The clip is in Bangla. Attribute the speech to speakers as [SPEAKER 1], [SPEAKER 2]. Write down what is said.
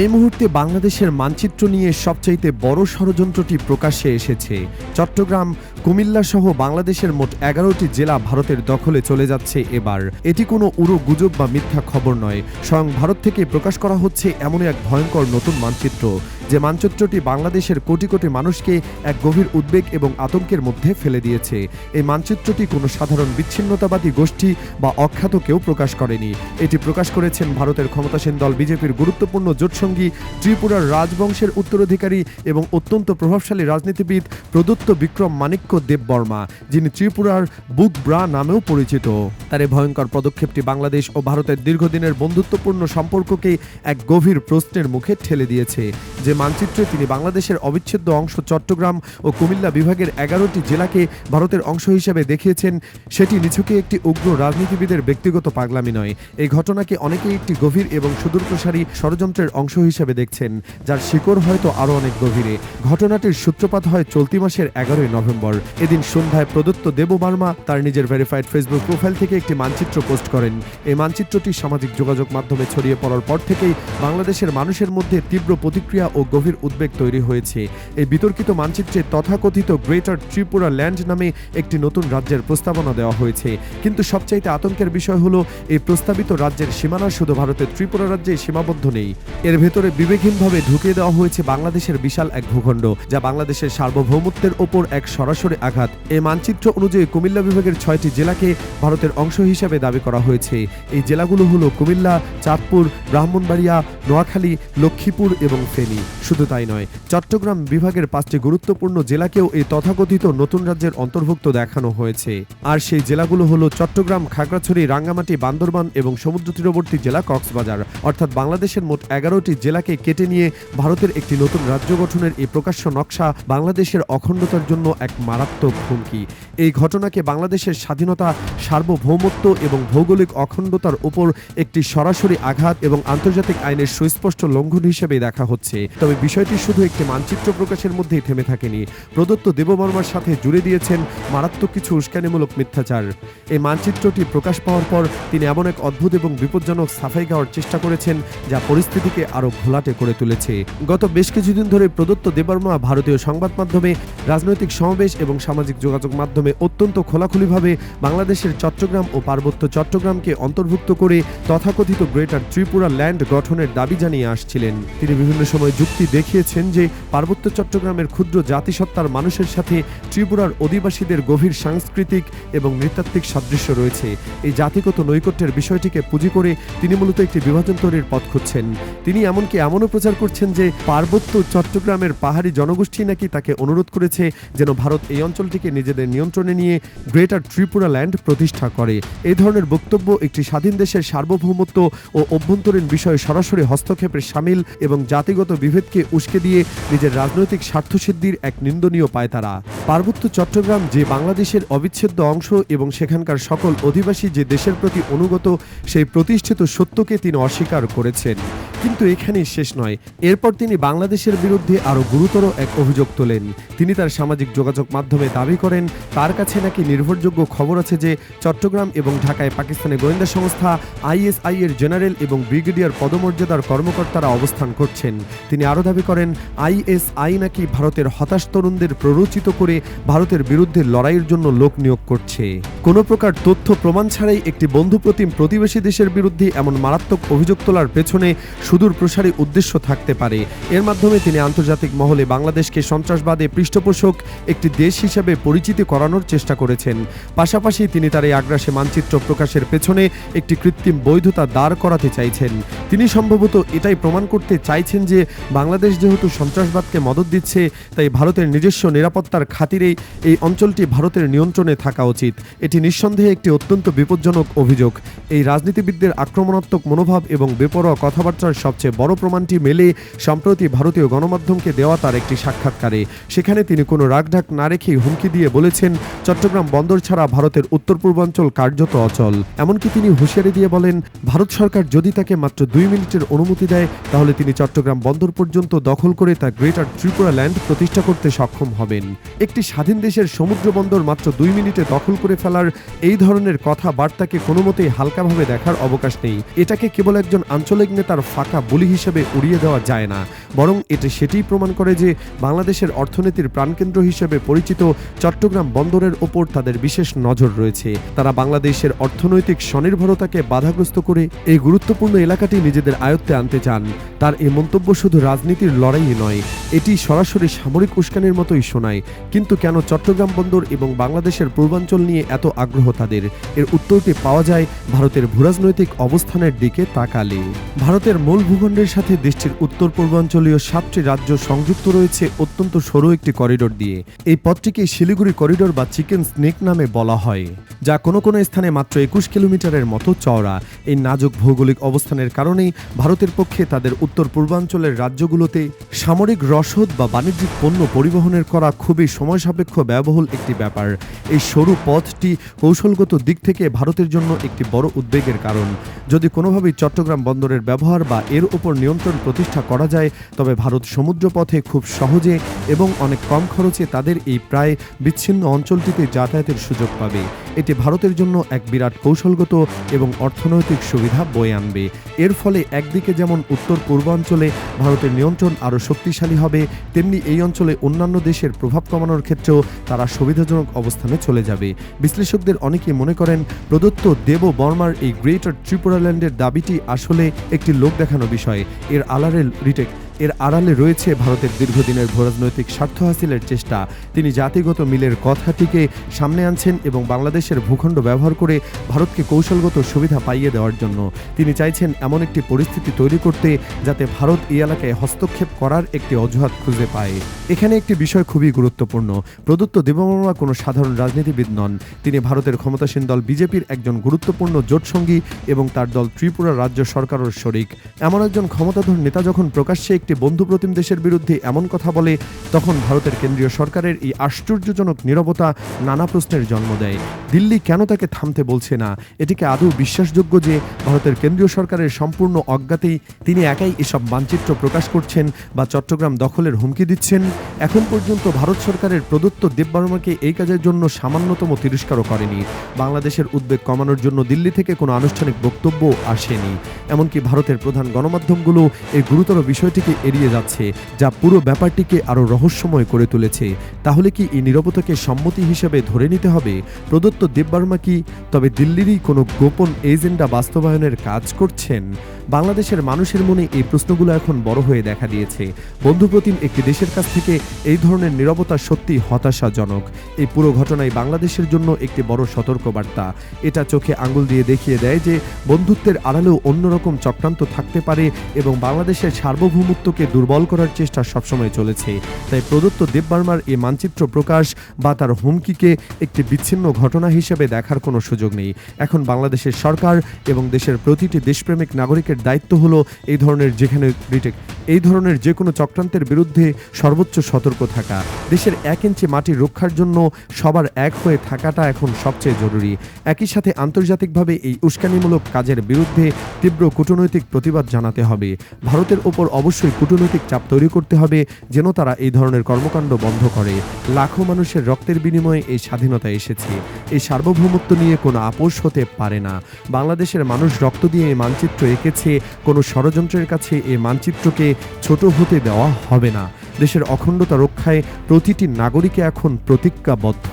[SPEAKER 1] এই মুহূর্তে বাংলাদেশের মানচিত্র নিয়ে সবচাইতে বড় ষড়যন্ত্রটি প্রকাশ্যে এসেছে। চট্টগ্রাম, কুমিল্লা সহ বাংলাদেশের মোট এগারোটি জেলা ভারতের দখলে চলে যাচ্ছে এবার। এটি কোনো উড়ো গুজব বা মিথ্যা খবর নয়। স্বয়ং ভারত থেকে প্রকাশ করা হচ্ছে এমন এক ভয়ঙ্কর নতুন মানচিত্র। যে মানচিত্রটি বাংলাদেশের কোটি কোটি মানুষকে এক গভীর উদ্বেগ এবং আতঙ্কের মধ্যে ফেলে দিয়েছে। এই মানচিত্রটি কোনো সাধারণ বিচ্ছিন্নতাবাদী গোষ্ঠী বা অখ্যাত কেউ প্রকাশ করেনি। এটি প্রকাশ করেছেন ভারতের ক্ষমতাসীন দল বিজেপির গুরুত্বপূর্ণ জোটসঙ্গী ত্রিপুরার রাজবংশের উত্তরাধিকারী এবং অত্যন্ত প্রভাবশালী রাজনীতিবিদ প্রদত্ত বিক্রম মাণিক্য দেববর্মা, যিনি ত্রিপুরার বুক ব্রা নামেও পরিচিত। তার এই ভয়ঙ্কর পদক্ষেপটি বাংলাদেশ ও ভারতের দীর্ঘদিনের বন্ধুত্বপূর্ণ সম্পর্ককে এক গভীর প্রশ্নের মুখে ঠেলে দিয়েছে, যে মানচিত্রে তিনি বাংলাদেশের অবিচ্ছেদ্য অংশ চট্টগ্রাম ও কুমিল্লা বিভাগের এগারোটি জেলাকে ভারতের অংশ হিসেবে দেখিয়েছেন। সেটি নিছকে একটি উগ্র রাজনীতিবিদের ব্যক্তিগত পাগলামি নয়। এই ঘটনাকে অনেকেই একটি গভীর এবং সুদূরপ্রসারী ষড়যন্ত্রের অংশ হিসেবে দেখছেন, যার শিকড় হয়তো আরও অনেক গভীরে। ঘটনাটির সূত্রপাত হয় চলতি মাসের এগারোই নভেম্বর। এদিন সন্ধ্যায় প্রদত্ত দেব দেববর্মা তার নিজের ভেরিফাইড ফেসবুক প্রোফাইল থেকে একটি মানচিত্র পোস্ট করেন। এই মানচিত্রটি সামাজিক যোগাযোগ মাধ্যমে ছড়িয়ে পড়ার পর থেকেই বাংলাদেশের মানুষের মধ্যে তীব্র প্রতিক্রিয়া ও গভীর উদ্বেগ তৈরি হয়েছে। এই বিতর্কিত মানচিত্রে তথাকথিত গ্রেটার ত্রিপুরা ল্যান্ড নামে একটি নতুন রাজ্যের প্রস্তাবনা দেওয়া হয়েছে। কিন্তু সবচাইতে আতঙ্কের বিষয় হলো, এই প্রস্তাবিত রাজ্যের সীমানা শুধু ভারতের ত্রিপুরা রাজ্যে সীমাবদ্ধ নেই। এর ভেতরে বিবেকহীনভাবে ঢুকিয়ে দেওয়া হয়েছে বাংলাদেশের বিশাল এক ভূখণ্ড, যা বাংলাদেশের সার্বভৌমত্বের ওপর এক সরাসরি আঘাত। এই মানচিত্র অনুযায়ী কুমিল্লা বিভাগের ছয়টি জেলাকে ভারতের অংশ হিসাবে দাবি করা হয়েছে। এই জেলাগুলো হলো কুমিল্লা, চাঁদপুর, ব্রাহ্মণবাড়িয়া, নোয়াখালী, লক্ষ্মীপুর এবং ফেনী। শুধু তাই নয়, চট্টগ্রাম বিভাগের পাঁচটি গুরুত্বপূর্ণ জেলাকেও এই তথাকথিত নতুন রাজ্যের অন্তর্ভুক্ত দেখানো হয়েছে। আর সেই জেলাগুলো হলো চট্টগ্রাম, খাগড়াছড়ি, রাঙ্গামাটি, বান্দরবান এবং সমুদ্র তীরবর্তী জেলা কক্সবাজার। অর্থাৎ বাংলাদেশের মোট এগারোটি জেলাকে কেটে নিয়ে ভারতের একটি নতুন রাজ্য গঠনের এই প্রকাশ্য নকশা বাংলাদেশের অখণ্ডতার জন্য এক মারাত্মক হুমকি। এই ঘটনাকে বাংলাদেশের স্বাধীনতা, সার্বভৌমত্ব এবং ভৌগোলিক অখণ্ডতার উপর একটি সরাসরি আঘাত এবং আন্তর্জাতিক আইনের সুস্পষ্ট লঙ্ঘন হিসেবে দেখা হচ্ছে। তবে বিষয়টি শুধু একটি মানচিত্র প্রকাশের মধ্যেই থেমে থাকেনি। প্রদত্ত দেববর্মার সাথে জুড়ে দিয়েছেন মারাত্মক কিছু উস্কানিমূলক মিথ্যাচার। এই মানচিত্রটি প্রকাশ পাওয়ার পর তিনি এমন এক অদ্ভুত এবং বিপজ্জনক সাফাই গাওয়ার চেষ্টা করেছেন যা পরিস্থিতিকে আরও ঘোলাটে করে তুলেছে। গত বেশ কিছুদিন ধরে প্রদত্ত দেববর্মা ভারতীয় সংবাদ মাধ্যমে রাজনৈতিক সমাবেশ এবং সামাজিক যোগাযোগ মাধ্যমে অত্যন্ত খোলাখুলিভাবে বাংলাদেশের চট্টগ্রাম ও পার্বত্য চট্টগ্রামকে অন্তর্ভুক্ত করে তথাকথিত গ্রেটার ত্রিপুরা ল্যান্ড গঠনের দাবি জানিয়ে আসছিলেন। তিনি বিভিন্ন সময় যুক্তি দেখিয়েছেন যে পার্বত্য চট্টগ্রামের ক্ষুদ্র জাতিসত্তার মানুষের সাথে ত্রিপুরার অধিবাসীদের গভীর সাংস্কৃতিক এবং নৃতাত্ত্বিক সাদৃশ্য রয়েছে। এই জাতিগত নৈকট্যের বিষয়টিকে পুঁজি করে তিনি মূলত একটি বিভাজন তৈরির পথ খুঁজছেন। তিনি এমনকি এমনও প্রচার করছেন যে পার্বত্য চট্টগ্রামের পাহাড়ি জনগোষ্ঠী নাকি তাকে অনুরোধ করেছে যেন ভারত এই অঞ্চলটিকে নিজেদের নিয়ন্ত্রণে নিয়ে গ্রেটার ত্রিপুরা ল্যান্ড প্রতিষ্ঠা করে। এই ধরনের বক্তব্য একটি স্বাধীন দেশের সার্বভৌমত্ব ও অভ্যন্তরীণ বিষয়ে সরাসরি হস্তক্ষেপের সামিল এবং জাতিগত বিভেদকে উস্কে দিয়ে নিজের রাজনৈতিক স্বার্থসিদ্ধির এক নিন্দনীয় পায় তারা। পার্বত্য চট্টগ্রাম যে বাংলাদেশের অবিচ্ছেদ্য অংশ এবং সেখানকার সকল অধিবাসী যে দেশের প্রতি অনুগত, সেই প্রতিষ্ঠিত সত্যকে তিনি অস্বীকার করেছেন। কিন্তু এখানেই শেষ নয়। এরপর তিনি বাংলাদেশের বিরুদ্ধে আরও গুরুতর এক অভিযোগ তোলেন। তিনি তার সামাজিক যোগাযোগ মাধ্যমে দাবি করেন, তার কাছে নাকি নির্ভরযোগ্য খবর আছে যে চট্টগ্রাম এবং ঢাকায় পাকিস্তানের গোয়েন্দা সংস্থা আইএসআই এর জেনারেল এবং ব্রিগেডিয়ার পদমর্যাদার কর্মকর্তারা অবস্থান করছেন। তিনি আরও দাবি করেন আইএসআই নাকি ভারতের হতাশ তরুণদের প্ররোচিত করে ভারতের বিরুদ্ধে লড়াইয়ের জন্য লোক নিয়োগ করছে। কোনো প্রকার তথ্য প্রমাণ ছাড়াই একটি বন্ধুপ্রতিম প্রতিবেশী দেশের বিরুদ্ধে এমন মারাত্মক অভিযোগ তোলার পেছনে সুদূর প্রসারী উদ্দেশ্য থাকতে পারে। এর মাধ্যমে তিনি আন্তর্জাতিক মহলে বাংলাদেশকে সন্ত্রাসবাদে পৃষ্ঠপোষক একটি দেশ হিসেবে পরিচিতি করানোর চেষ্টা করেছেন। পাশাপাশি তিনি তার এই আগ্রাসে মানচিত্র প্রকাশের পেছনে একটি কৃত্রিম বৈধতা দাঁড় করাতে চাইছেন। তিনি সম্ভবত এটাই প্রমাণ করতে চাইছেন যে বাংলাদেশ যেহেতু সন্ত্রাসবাদকে মদত দিচ্ছে, তাই ভারতের নিজস্ব নিরাপত্তার খাতিরেই এই অঞ্চলটি ভারতের নিয়ন্ত্রণে থাকা উচিত। এটি নিঃসন্দেহে একটি অত্যন্ত বিপজ্জনক অভিযোগ। এই রাজনীতিবিদদের আক্রমণাত্মক মনোভাব এবং বেপরোয়া কথাবার্তার সবচেয়ে বড় প্রমাণটি মেলে সম্প্রতি ভারতীয় গণমাধ্যমকে দেওয়া তার একটি সাক্ষাৎকারে। সেখানে তিনি কোনো রাগঢাক না রেখেই হুমকি দিয়ে বলেছেন, চট্টগ্রাম বন্দর ছাড়া ভারতের উত্তর পূর্বাঞ্চল কার্যত অচল। এমনকি তিনি হুঁশিয়ারি দিয়ে বলেন, ভারত সরকার যদি তাকে মাত্র দুই মিনিটের অনুমতি দেয়, তাহলে তিনি চট্টগ্রাম বন্দর পর্যন্ত পর্যন্ত দখল করে তা গ্রেটার ত্রিপুরা ল্যান্ড প্রতিষ্ঠা করতে সক্ষম হবেন। একটি স্বাধীন দেশের সমুদ্র বন্দর মাত্র দুই মিনিটে দখল করে ফেলার এই ধরনের কথা বার্তাকে কোনো মতেই হালকাভাবে দেখার অবকাশ নেই। এটাকে কেবল একজন আঞ্চলিক নেতার ফাঁকা বলি হিসেবে উড়িয়ে দেওয়া যায় না। বরং এটি সেটিই প্রমাণ করে যে বাংলাদেশের অর্থনীতির প্রাণকেন্দ্র হিসেবে পরিচিত চট্টগ্রাম বন্দরের ওপর তাদের বিশেষ নজর রয়েছে। তারা বাংলাদেশের অর্থনৈতিক স্বনির্ভরতাকে বাধাগ্রস্ত করে এই গুরুত্বপূর্ণ এলাকাটি নিজেদের আয়ত্তে আনতে চান। তার এই মন্তব্য শুধু রাজনীতির লড়াই নয়, এটি সরাসরি সামরিক উস্কানির মতোই শোনায়। কিন্তু কেন চট্টগ্রাম বন্দর এবং বাংলাদেশের পূর্বাঞ্চল নিয়ে এত আগ্রহ তাদের? এর উত্তরটি পাওয়া যায় ভারতের ভূরাজনৈতিক অবস্থানের দিকে তাকালে। ভারতের মূল ভূখণ্ডের সাথে দেশটির উত্তর পূর্বাঞ্চলীয় সাতটি রাজ্য সংযুক্ত রয়েছে অত্যন্ত সরু একটি করিডোর দিয়ে। এই পথটিকে শিলিগুড়ি করিডোর বা চিকেন স্নেক নামে বলা হয়, যা কোনো কোনো স্থানে মাত্র একুশ কিলোমিটারের মতো চওড়া। এই নাজুক ভৌগোলিক অবস্থানের কারণেই ভারতের পক্ষে তাদের উত্তর পূর্বাঞ্চলের রাজ্যগুলোতে সামরিক রসদ বা বাণিজ্যিক পণ্য পরিবহনের করা খুবই সময় সাপেক্ষ ব্যয়বহুল একটি ব্যাপার। এই সরু পথটি কৌশলগত দিক থেকে ভারতের জন্য একটি বড় উদ্বেগের কারণ। যদি কোনোভাবেই চট্টগ্রাম বন্দরের ব্যবহার বা এর উপর নিয়ন্ত্রণ প্রতিষ্ঠা করা যায়, তবে ভারত সমুদ্রপথে খুব সহজে এবং অনেক কম খরচে তাদের এই প্রায় বিচ্ছিন্ন অঞ্চলটিতে যাতায়াতের সুযোগ পাবে। এটি ভারতের জন্য এক বিরাট কৌশলগত এবং অর্থনৈতিক সুবিধা বয়ে আনবে। এর ফলে একদিকে যেমন উত্তর পূর্বাঞ্চলে ভারতের নিয়ন্ত্রণ আরও শক্তিশালী হবে, তেমনি এই অঞ্চলে অন্যান্য দেশের প্রভাব কমানোর ক্ষেত্রেও তারা সুবিধাজনক অবস্থানে চলে যাবে। বিশ্লেষকদের অনেকে মনে করেন, প্রদত্ত দেব বর্মার এই গ্রেটার ত্রিপুরাল্যান্ডের দাবিটি আসলে একটি লোক দেখানো বিষয়। এর আলারে রিটেক। এর আড়ালে রয়েছে ভারতের দীর্ঘদিনের ভূরাজনৈতিক স্বার্থ হাসিলের চেষ্টা। তিনি জাতিগত মিলের কথাটিকে সামনে আনছেন এবং বাংলাদেশের ভূখণ্ড ব্যবহার করে ভারতকে কৌশলগত সুবিধা পাইয়ে দেওয়ার জন্য। তিনি চাইছেন এমন একটি পরিস্থিতি তৈরি করতে যাতে ভারত এই এলাকায় হস্তক্ষেপ করার একটি অজুহাত খুঁজে পায়। এখানে একটি বিষয় খুবই গুরুত্বপূর্ণ। প্রদত্ত দেববর্মা কোনো সাধারণ রাজনীতিবিদ নন। তিনি ভারতের ক্ষমতাসীন দল বিজেপির একজন গুরুত্বপূর্ণ জোটসঙ্গী এবং তার দল ত্রিপুরা রাজ্য সরকারের শরিক। এমন একজন ক্ষমতাধর নেতা যখন প্রকাশ্যে একটি বন্ধুপ্রতিম দেশের বিরুদ্ধে এমন কথা বলে, তখন ভারতের কেন্দ্রীয় সরকারের এই আশ্চর্যজনক নীরবতা নানা প্রশ্নের জন্ম দেয়। দিল্লি কেন তাকে থামতে বলছে না? এটিকে আদৌ বিশ্বাসযোগ্য যে ভারতের কেন্দ্রীয় সরকারের সম্পূর্ণ অজ্ঞাতেই তিনি একাই এসব মানচিত্র প্রকাশ করছেন বা চট্টগ্রাম দখলের হুমকি দিচ্ছেন? এখন পর্যন্ত ভারত সরকারের প্রদত্ত দেববর্মাকে এই কাজের জন্য সামান্যতম তিরস্কারও করেনি। বাংলাদেশের উদ্বেগ কমানোর জন্য দিল্লি থেকে কোনো আনুষ্ঠানিক বক্তব্য আসেনি। এমনকি ভারতের প্রধান গণমাধ্যমগুলো এই গুরুতর বিষয়টিকে এড়িয়ে যাচ্ছে, যা পুরো ব্যাপারটিকে আরও রহস্যময় করে তুলেছে। তাহলে কি এই নিরবতাকে সম্মতি হিসেবে ধরে নিতে হবে? প্রদত্ত দেববর্মা কি তবে দিল্লিরই কোনো গোপন এজেন্ডা বাস্তবায়নের কাজ করছেন? বাংলাদেশের মানুষের মনে এই প্রশ্নগুলো এখন বড় হয়ে দেখা দিয়েছে। বন্ধুপ্রতিম একটি দেশের কাছ থেকে এই ধরনের নিরবতা সত্যি হতাশাজনক। এই পুরো ঘটনায় বাংলাদেশের জন্য একটি বড় সতর্কবার্তা। এটা চোখে আঙ্গুল দিয়ে দেখিয়ে দেয় যে বন্ধুত্বের আড়ালেও অন্যরকম চক্রান্ত থাকতে পারে এবং বাংলাদেশের সার্বভৌমত্বকে দুর্বল করার চেষ্টা সবসময় চলেছে। তাই প্রদত্ত দেববর্মার এই মানচিত্র প্রকাশ বা তার হুমকিকে একটি বিচ্ছিন্ন ঘটনা হিসেবে দেখার কোনো সুযোগ নেই। এখন বাংলাদেশের সরকার এবং দেশের প্রতিটি দেশপ্রেমিক নাগরিকের দায়িত্ব হলো এই ধরনের যেখানে রিটেক এই ধরনের যে কোনো চক্রান্তের বিরুদ্ধে সর্বোচ্চ সতর্ক থাকা। দেশের এক ইঞ্চি মাটি রক্ষার জন্য সবার এক হয়ে থাকাটা এখন সবচেয়ে জরুরি। একই সাথে আন্তর্জাতিকভাবে এই উস্কানিমূলক কাজের বিরুদ্ধে তীব্র কূটনৈতিক প্রতিবাদ জানাতে হবে। ভারতের ওপর অবশ্যই কূটনৈতিক চাপ তৈরি করতে হবে যেন তারা এই ধরনের কর্মকাণ্ড বন্ধ করে। লাখো মানুষের রক্তের বিনিময়ে এই স্বাধীনতা এসেছে। এই সার্বভৌমত্ব নিয়ে কোনো আপোষ হতে পারে না। বাংলাদেশের মানুষ রক্ত দিয়ে এই মানচিত্র এঁকেছে, কোনো ষড়যন্ত্রের কাছে এই মানচিত্রকে ছোট হতে দেওয়া হবে না। দেশের অখণ্ডতা রক্ষায় প্রতিটি নাগরিকে এখন প্রতিজ্ঞাবদ্ধ।